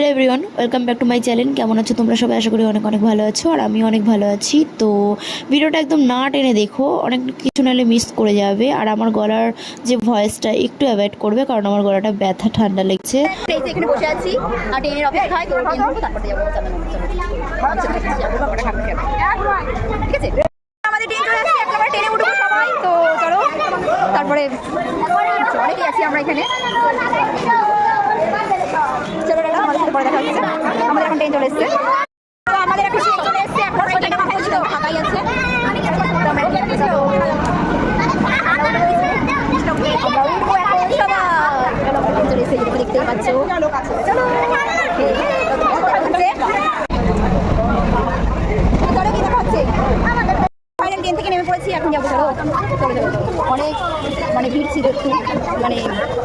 Hello everyone welcome back to my channel কেমন আছো তোমরা সবাই? আশা করি অনেক অনেক ভালো আছো, আর আমি অনেক ভালো আছি। তো ভিডিওটা একদম না টেনে দেখো, অনেক কিছু নাহলে মিস করে যাবে। আর আমার গলার যে ভয়েসটা একটু অ্যাভয়েড করবে, কারণ আমার গলাটা ব্যথা, ঠান্ডা লেগছে। আর চলো চলো ঠিক আছে আমাদের ট্রেন চলে আসছে এখন আমরা ট্রেনে উঠবো সবাই তো চলো তারপরে অনেকেই আছি আমরা এখানে চলো দাদা আমাদের সাথে পরে দেখা হচ্ছে ট্রেন চলে আমাদের এখন ট্রেন চলে আছে। দেখতেই পাচ্ছ ফাইনাল ট্রেন থেকে নেমে পড়েছি এখন যাব অনেক মানে ভিড় ছিল একটু মানে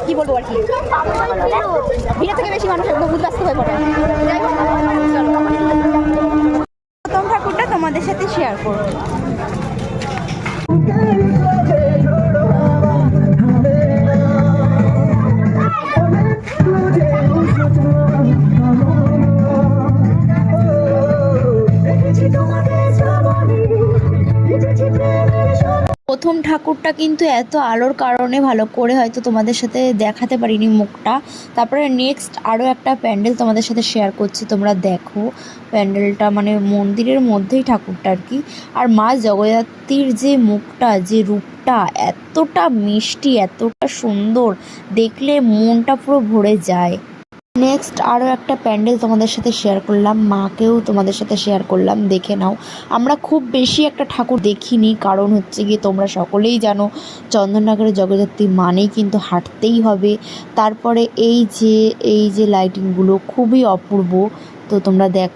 কি বলব আর কি? ভিড়ের থেকে বেশি মানুষ একদম উদ্বাস্ত হয়ে পড়ে। যাই হোক প্রথম ঠাকুরটা তোমাদের সাথে শেয়ার করব। প্রথম ঠাকুরটা কিন্তু এত আলোর কারণে ভালো করে হয়তো তোমাদের সাথে দেখাতে পারিনি মুখটা। তারপরে নেক্সট আরও একটা প্যান্ডেল তোমাদের সাথে শেয়ার করছি, তোমরা দেখো। প্যান্ডেলটা মানে মন্দিরের মধ্যেই ঠাকুরটা আর কি। আর মা জগদ্ধাত্রীর যে মুখটা, যে রূপটা, এতটা মিষ্টি, এতটা সুন্দর, দেখলে মনটা পুরো ভরে যায়। নেক্সট আরও একটা প্যান্ডেল তোমাদের সাথে শেয়ার করলাম। মাকেও তোমাদের সাথে শেয়ার করলাম। দেখে নাও। আমরা খুব বেশি একটা ঠাকুর দেখিনি। কারণ হচ্ছে গিয়ে তোমরা সকলেই জানো চন্দননগরের জগদ্ধাত্রী মানেই কিন্তু হাঁটতেই হবে। তারপরে এই যে এই যে লাইটিংগুলো খুবই অপূর্ব। তো তোমরা দেখ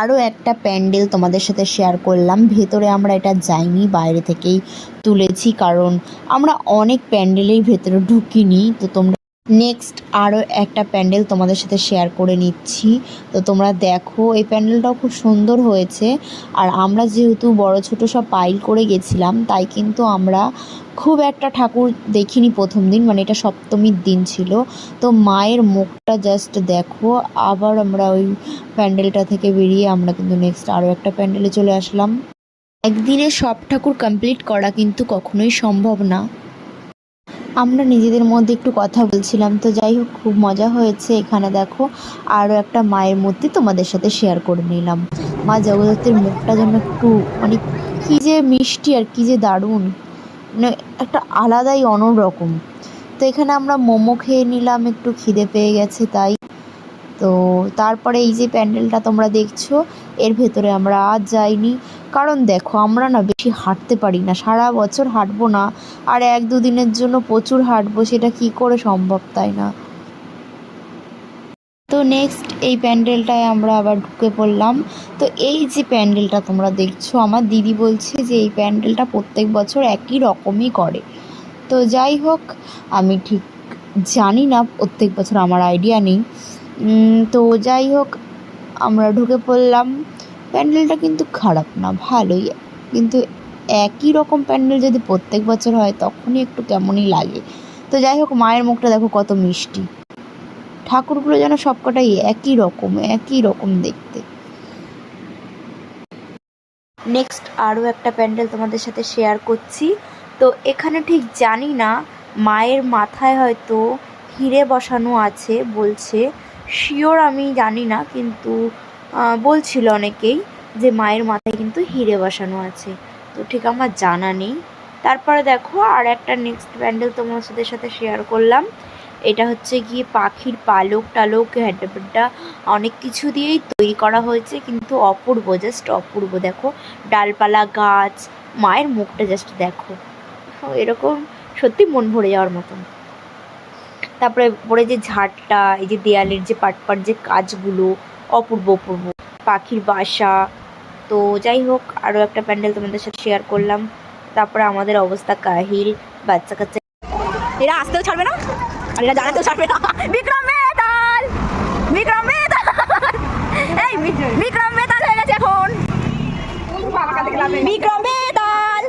আরও একটা প্যান্ডেল তোমাদের সাথে শেয়ার করলাম। ভেতরে আমরা এটা যাইনি, বাইরে থেকেই তুলেছি, কারণ আমরা অনেক প্যান্ডেলেই ভেতরে ঢুকিনি, তো তোমরা নেক্সট আরও একটা প্যান্ডেল তোমাদের সাথে শেয়ার করে নিচ্ছি। তো তোমরা দেখো, এই প্যান্ডেলটাও খুব সুন্দর হয়েছে। আর আমরা যেহেতু বড় ছোট সব পাইল করে গেছিলাম, তাই কিন্তু আমরা খুব একটা ঠাকুর দেখিনি প্রথম দিন মানে এটা সপ্তমীর দিন ছিল। তো মায়ের মুখটা জাস্ট দেখো, আবার আমরা ওই প্যান্ডেলটা থেকে বেরিয়ে আমরা কিন্তু নেক্সট আরও একটা প্যান্ডেলে চলে আসলাম। একদিনে সব ঠাকুর কমপ্লিট করা কিন্তু কখনোই সম্ভব না। আমরা নিজেদের মধ্যে একটু কথা বলছিলাম, তো যাই হোক, খুব মজা হয়েছে এখানে, দেখো। আরও একটা মায়ের মূর্তি তোমাদের সাথে শেয়ার করে নিলাম। মা জগদ্ধাত্রীর মুখটা যেন একটু মানে কী যে মিষ্টি আর কী যে দারুণ। মানে একটা আলাদাই অন্যরকম তো এখানে আমরা মোমো খেয়ে নিলাম, একটু খিদে পেয়ে গেছে তাই। তো তারপরে এই যে প্যান্ডেলটা তোমরা দেখছ, এর ভেতরে আমরা আজ যাইনি। কারণ দেখো, আমরা না বেশি হাঁটতে পারি না। সারা বছর হাঁটবো না, আর এক দুদিনের জন্য প্রচুর হাঁটবো, সেটা কি করে সম্ভব তাই না? তো নেক্সট এই প্যান্ডেলটায় আমরা আবার ঢুকে পড়লাম। তো এই যে প্যান্ডেলটা তোমরা দেখছ, আমার দিদি বলছে যে এই প্যান্ডেলটা প্রত্যেক বছর একই রকমই করে। তো যাই হোক, আমি ঠিক জানি না, প্রত্যেক বছর আমার আইডিয়া নেই। তো যাই হোক, আমরা ঢুকে পড়লাম। প্যান্ডেলটা কিন্তু খারাপ না, ভালোই। কিন্তু একই রকম প্যান্ডেল যদি প্রত্যেক বছর হয়, তখনই একটু কেমনই লাগে। তো যাই হোক, মায়ের মুখটা দেখো কত মিষ্টি। ঠাকুরগুলো যেন সবকটাই একই রকম একই রকম দেখতে। নেক্সট আরও একটা প্যান্ডেল তোমাদের সাথে শেয়ার করছি। তো এখানে ঠিক জানি না, মায়ের মাথায় হয়তো হিরে বসানো আছে বলছে। শিওর আমি জানি না, কিন্তু বলছিল অনেকেই যে মায়ের মাথায় কিন্তু হিরে বসানো আছে। তো ঠিক আমার জানা নেই। তারপরে দেখো আর একটা নেক্সট প্যান্ডেল তোমার সাথে সাথে শেয়ার করলাম। এটা হচ্ছে গিয়ে পাখির পালক টালক হ্যাড্ডা অনেক কিছু দিয়েই তৈরি করা হয়েছে, কিন্তু অপূর্ব জাস্ট অপূর্ব। দেখো ডালপালা গাছ, মায়ের মুখটা জাস্ট দেখো। এরকম সত্যি মন ভরে যাওয়ার মতন। তারপরে পরে যে ঝাড়টা, এই যে দেয়ালের যে পাট পাট যে কাজগুলো অপূর্ব অপূর্ব। পাখির বাসা। তো যাই হোক আরও একটা প্যান্ডেল তোমাদের সাথে শেয়ার করলাম। তারপরে আমাদের অবস্থা কাহিল, বাচ্চা কাচ্চা। এরা আসতেও ছাড়বে না? আর এরা জানাতেও ছাড়বে না? বিক্রম বেতাল! বিক্রম বেতাল! এই, বিক্রম বেতাল হয়ে গেছে এখন। বিক্রম বেতাল!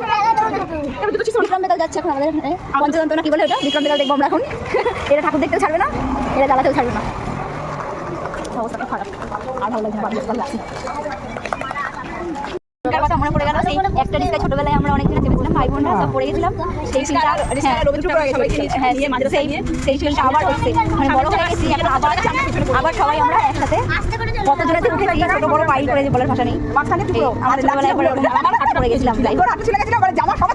যাচ্ছে এখন আমাদের এখানে পঞ্চতন্ত্র না কি বলে ওটা? বিক্রম বেলাল দেখব আমরা এখন। এটা ঠাকুর দেখতেও ছাড়বে না? এটা জ্বালাতেও ছাড়বে না। অবস্থাটা খারাপ। আর ভালো লাগছে কথা মনে পড়ে গেল। সেই একটা ছোটবেলায় আমরা অনেক দিন চেপেছিলাম ভাই বোনরা সব পড়ে গেছিলাম। সেই সিনটা হ্যাঁ সেই সেই সিনটা আবার হচ্ছে মানে বড় হয়ে গেছি এখন আবার আবার সবাই আমরা একসাথে কত থেকে উঠেছি ছোট বড় যে বলার ভাষা নেই। মাঝখানে আমাদের ছোটবেলায় হাতে পড়ে গেছিলাম।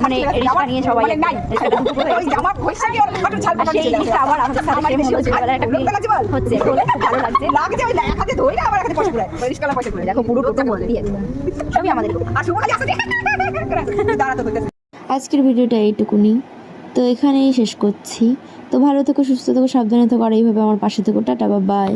মানে নিয়ে সবাই সেই আবার আমাদের সাথে দেখো পুরো সবই আমাদের আজকের ভিডিওটা এইটুকুনি। তো এখানেই শেষ করছি। তো ভালো থেকো, সুস্থ থেকো, সাবধানে থেকো, আর এইভাবে আমার পাশে থেকো। টাটা বা বাই